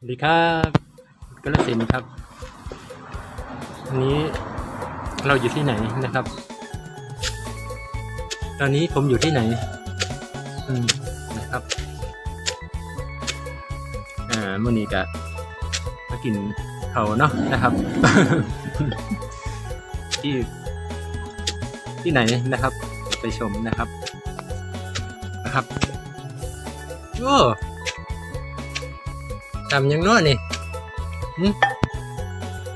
สวัสดีครับกระสินครับวันนี้เราอยู่ที่ไหนนะครับ ตอนนี้ผมอยู่ที่ไหน อืมนะครับ อ่ามื่อนี้ก็มากินเขาวเนาะนะครับ ที่ ที่ไหนนะครับ ไปชมนะครับ นะครับโอ้ ทำยังน้อนี่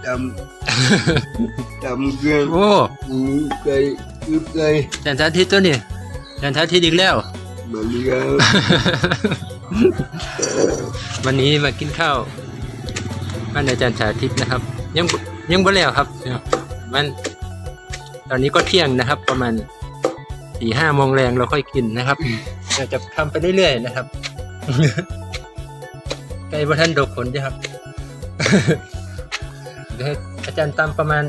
จำจำเรื่องโอ้นี้เคยคือเคยจันทร์อาทิตย์ตัวนี่จันทร์อาทิตย์อีกแล้วมาเลี้ยงวันนี้มากินข้าวบ้านอาจารย์สาธิตนะครับ ยังบ่ยังบ่แล้วครับมันตอนนี้ก็เที่ยงนะครับ ประมาณสี่ห้าโมงแรงเราค่อยกินนะครับเราจะทำไปเรื่อยๆนะครับ ไก่บะท่านดกผลจ้ะครับเดี๋ยวให้อาจารย์ตำประมาณ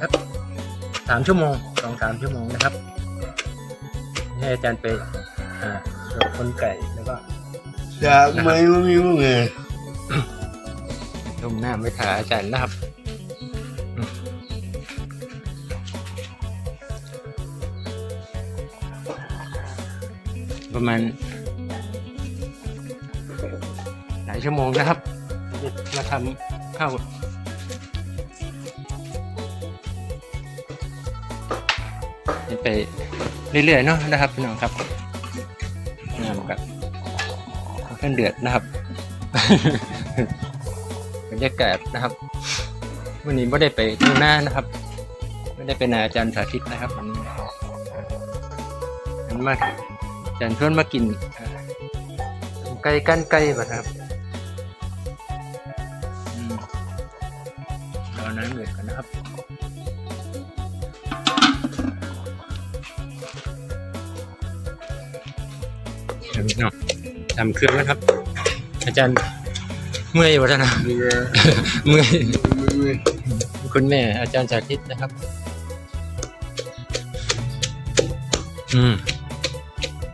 ครับสามชั่วโมงสองสามชั่วโมงนะครับ ให้อาจารย์ไปอ่าดกคนไก่แล้วก็จากไม่ว่ามีมั้งไงต้มน้ำไปถาอาจารย์นะครับอืมประมาณายชั่วโมงนะครับมาทำข้าวไปเรื่อยๆเนาะนะครับพี่น้องครับน้ำกับเพื่อนเดือดนะครับบรรยากาศนะครับ วันนี้ไม่ได้ไปดูหน้านะครับ ไม่ได้ไปนาอาจารย์สาธิตนะครับวันนี้มันมาอาจารย์ชวนมากินไก่กั้นไก่ป่ะครับ รอน้ำเดือดกันนะครับเดี๋ยวเนาะทำเครื่องนะครับ อาจารย์เมื่อยวะท่านนะเลี้ยงเมื่อยไม่คุณแม่ อาจารย์สาธิตนะครับ อืม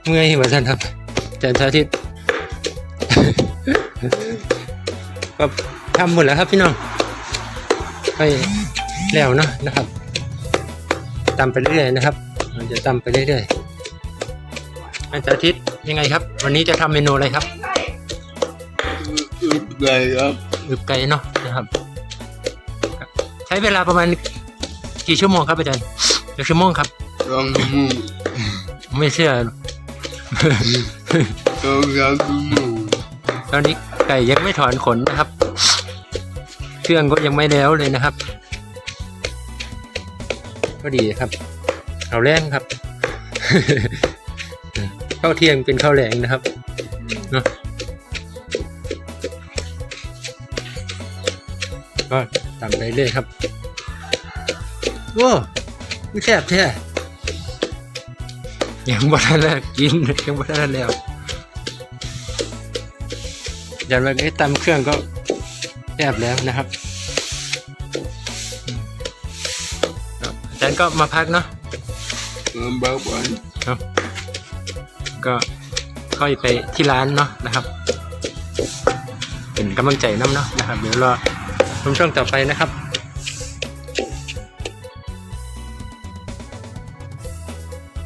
เมื่อยเหมือนกันครับ อาจารย์สาธิตก็ทำหมดแล้วครับพี่น้อง ไปแล้วเนาะนะครับตำไปเรื่อยๆนะครับมันจะตำไปเรื่อยๆอาจารย์สาธิตยังไงครับ วันนี้จะทำเมนูอะไรครับอึดไงครับอึบไก่เนาะนะครับ ใช้เวลาประมาณกี่ชั่วโมงครับอาจารย์กี่ชั่วโมงครับสองชั่วโมงไม่เชื่อสองสามชั่วโมงตอนนี้ไก่ยังไม่ถอนขนนะครับ เครื่องก็ยังไม่แล้วเลยนะครับ ก็ดีครับข้าวแรงครับข้าวเที่ยงเป็นข้าวแรงนะครับเนาะก็ตามไปเรื่อยครับโอ้ไม่แซ่บแท้ยังบ่ทันแล้วกินยังบ่ทันแล้วอย่างไรก็ตำเครื่องก็ แซ่บแล้วนะครับอืมครับอาจารย์ก็มาพักเนาะลำบากวันก็ค่อยไปที่ร้านเนาะนะครับ เป็นกำลังใจน้ำเนาะนะครับ เดี๋ยวรอชมช่วงต่อไปนะครับ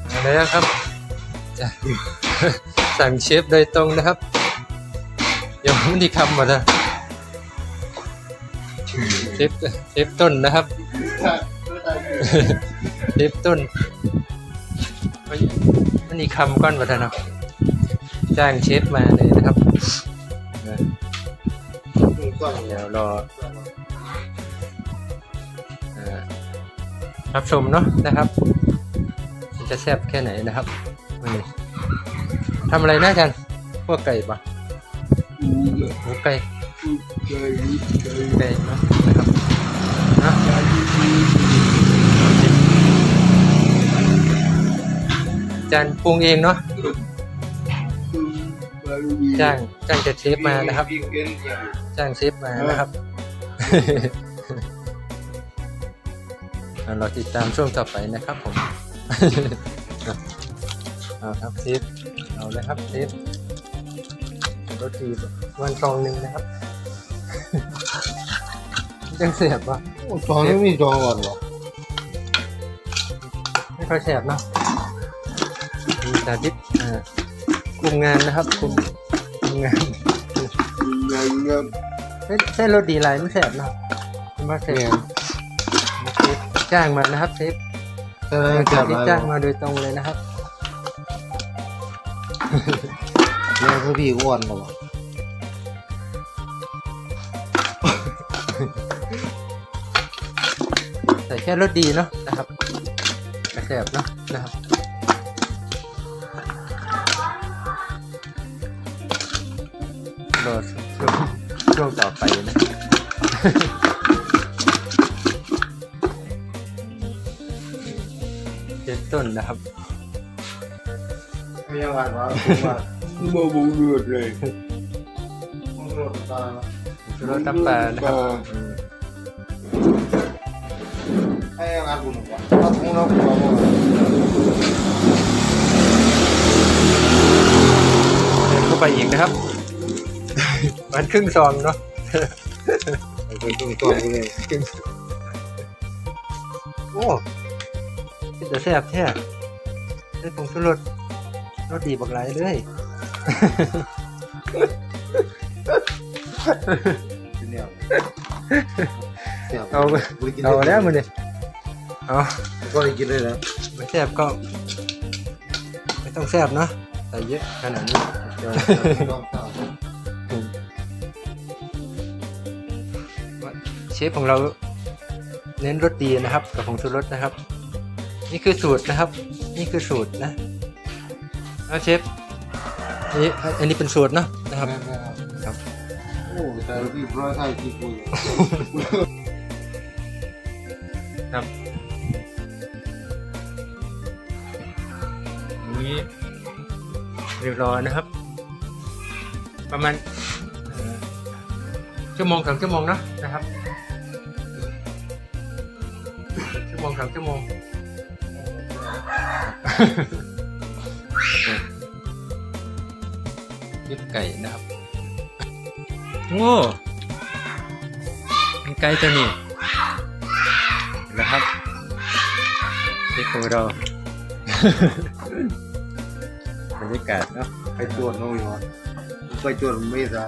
เอาเลยครับจะสั่งเชฟโดยตรงนะครับเดี๋ยวมันดีคำหมดนะ เชฟเชฟต้นนะครับเชฟต้นมันดีคำก้อนหมดนะเนาะจ้างเชฟมาเลยนะครับเดี๋ยวรอเอ่อรับชมเนาะนะครับมันจะแซ่บแค่ไหนนะครับวันนี้ทำอะไรนะอาจารย์พวกไก่ปะหมูไก่ เคยเคยไก่เนาะนะครับเนาะจานปรุงเองเนาะจ้างจ้างจะเชฟมานะครับ จ้างเชฟมานะครับเอาเราติดตามช่วงต่อไปนะครับผมเอาครับเชฟเอาเลยครับเชฟรสดีวันซองหนึ่งนะครับ ยังเสียบวะโอ้จองนี่มีจองก่อนเหรอไม่ค่อยแสบเนาะมีสาธิตอ่าคุมงานนะครับคุมคุมงานงานงานเส้นเส้นรสดีไรไม่แสบเนาะคุณว่าแสเนี่ยบเชฟจ้างมานะครับเชฟแต่ละสาจับธิตมาจ้างมาโดยตรงเลยนะครับเนี่ยคือพี่อ้วนเหรอ ค่รสดีเนาะนะครับกระแสบเนาะนะครับรอช่วงช่วงต่อไปนะเจ็ดต้นนะครับไม่ยังไงวะผมว่าบ่บ่เลือดเลยผมรถตายแล้วชูรสน้ำปลานะครับ อืมให้ยังไงคุณวะถ้าผมเราขอมาเดินเข้าไปอีกนะครับ มันครึ่งซองเนาะเป็นตรงตัวกูเลยโอ้เป็นแต่แซ่บแท้ได้ผงชูรสรสดีบักหลายเลยเนี่ยเสียบเอากูได้กินเอาแล้วมึงดิ เอาก็ได้กินเลยนะไม่แซ่บก็ ไม่ต้องแซ่บเนาะใส่เยอะขนาดนี้เดี๋ยวลองตามเชฟของเราเน้นรสดีนะครับ กับผงชูรสนะครับ นี่คือสูตรนะครับ นี่คือสูตรนะเอาเชฟอันนี้อันนี้เป็นสูตรเนาะนะครับครับ โอ้แต่พี่ร้อยไทยที่กูครับ เรียบร้อยนะครับ ประมาณเอ่อชั่วโมงสองชั่วโมงเนอะนะครับชั่วโมงสองชั่วโมงยึดไก่นะครับโอ้มีไก่ตัวนี้นะครับนี่ของเราบ รรยากาศเนาะไปตรวจน้องอีกวะไปตรวจไม่ได้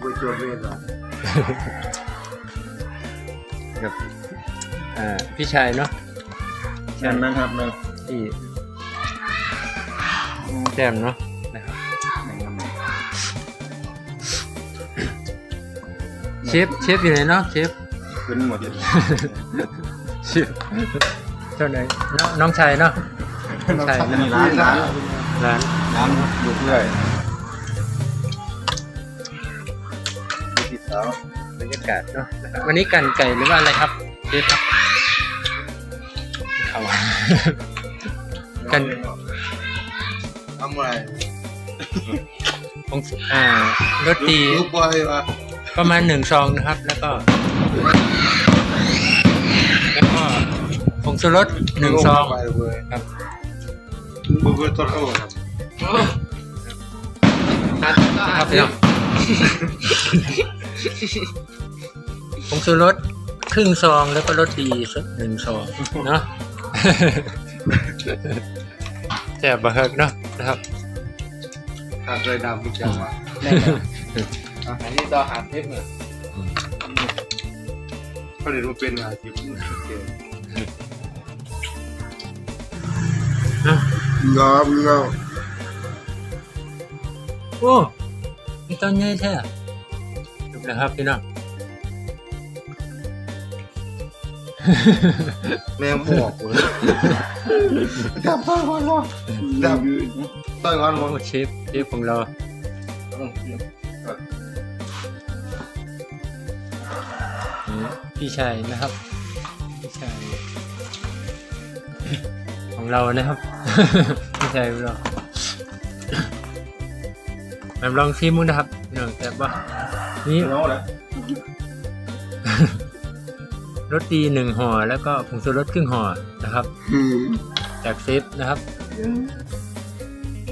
ไปตรวจไม่ได้กับอ่าพี่ชายเนาะนั่นนะครับนั่นที่แจ่มเนาะนะครับเชฟเชฟอยู่ไหนเนาะเชฟขึ้นหมดเลยเชฟ เท่าไหนน้องน้องชายเนาะน้องชายนะร้านร้านร้านร้านดูเรื่อยดูติดสาวบรรยากาศเนาะนะครับวันนี้กันไก่หรือว่าอะไรครับเชฟครับเขากันทำอะไรของอ่ารสดีลูกบอยวะประมาณหนึ่งซองนะครับ แล้วก็แล้วก็ ผงชูรสหนึ่งซองไปเลยครับบุกไปต้นเขาครับครับพี่น้องผงชูรสครึ่งซองแล้วก็รสดีสักหนึ่งซองเนาะแซ่บบะเฮิกเนาะนะครับขาดเลยดำทุกอย่างวะอันนี้ต่อหาเทปเนี่ยเขาเรียนว่าเป็นอาชีพงามงามโอ้มีต้นใหญ่แท้ดูนะครับพี่น้องแมงหมอกเลยจับต้นก่อนวะจับต้นก่อนวะโอ้เชฟเชฟของเรานี่พี่ชายนะครับ พี่ชาย ของเรานะครับพี่ใชายของเราแบบลองชิมดูนะครับพี่องแต่ว่านี่น้องนะรสดีหนึ่งห่อแล้วก็ผงชูรสครึ่งห่อนะครับจากเซฟนะครับ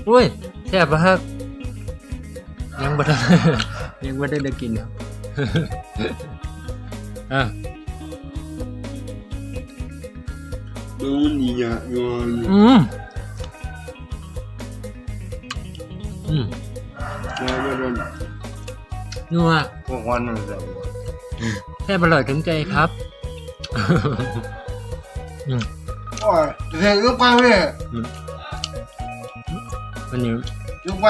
อุ้ยแซ่บปะครับยังบ่ได้ยังบ่ได้ได้กินครับอะ ดูนี่อะงอนอืมอืมงอนไม่โดนนัวพวกวันมันจะแซ่บอร่อยถึงใจครับอืมโอ้ยเด็กยุบไปเว้ยวันนี้ยุบไป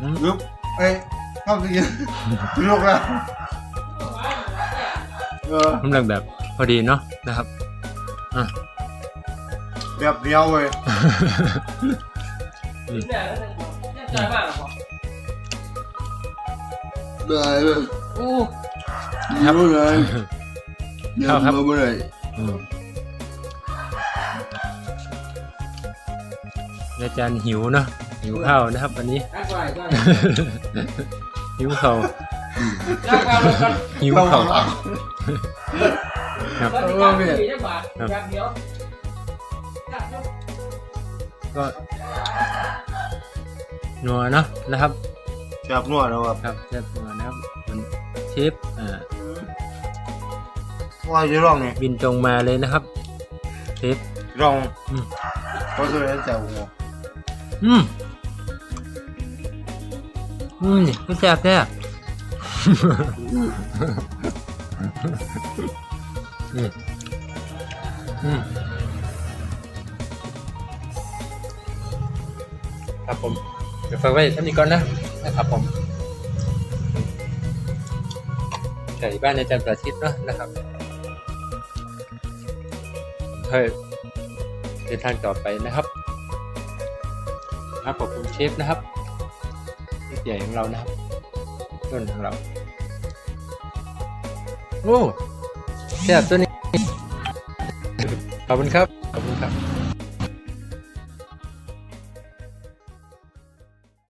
อืมยุบไอ้เข้าสิยุบแล้วเออกำลังแบบ พอดีเนาะนะครับอะแบบเดียวเว้ยได้เลยโอ้ยิ้มเลยยิ้ครับครับมมาเลยอืมอาจารย์หิวเนาะหิวข้าวนะครับวันนี้ หิวข้าวหิวข้าว ครับก็นัวเนาะนะครับแบบนวดนะครับครับเชฟนัวนะครับมันเชฟอ่าว่าจะร้องไงบินตรงมาเลยนะครับเชฟร้องอืมเขาจะเล่นแซวหัวอืมอืมนี่แซ่บแซ่บ อืมอืมครับผมเดี๋ยวฝากไว้ท่านี้ก่อนนะนะครับผมไก่บ้านอาจารย์ประชิดเนาะนะครับเฮ้ยเดินทางต่อไปนะครับครับขอบคุณเชฟนะครับเชฟใหญ่ของเรานะครับต้นของเรา โอ้แซ่บตัวนี้ขอบคุณครับขอบคุณครับ